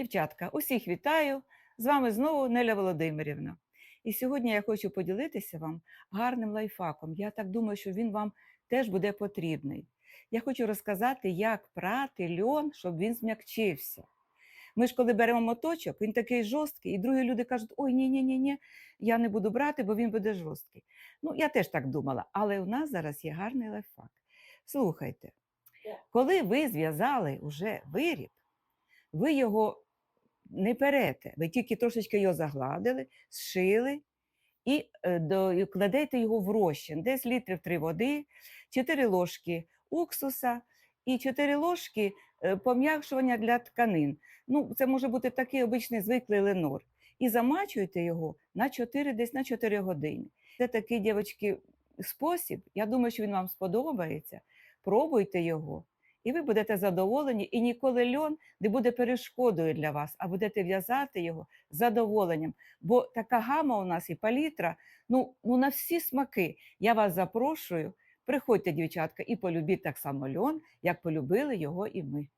Дівчатка, усіх вітаю! З вами знову Неля Володимирівна. І сьогодні я хочу поділитися вам гарним лайфхаком. Я так думаю, що він вам теж буде потрібний. Я хочу розказати, як прати льон, щоб він зм'якчився. Ми ж, коли беремо моточок, він такий жорсткий, і другі люди кажуть: ой, ні, ні, ні, ні, я не буду брати, бо він буде жорсткий. Ну, я теж так думала, але у нас зараз є гарний лайфхак. Слухайте, коли ви зв'язали уже виріб, ви його не перете, ви тільки трошечки його загладили, зшили і е, до, кладете його в розчин, десь літрів три води, 4 ложки уксуса і 4 ложки е, пом'якшування для тканин. Ну, це може бути такий обичний звиклий ленор. І замачуєте його на 4, десь на 4 години. Це такий, дівчатки, спосіб. Я думаю, що він вам сподобається. Пробуйте його, і ви будете задоволені, і ніколи льон не буде перешкодою для вас, а будете в'язати його з задоволенням. Бо така гама у нас і палітра, ну, ну на всі смаки. Я вас запрошую. Приходьте, дівчатка, і полюбіть так само льон, як полюбили його і ми.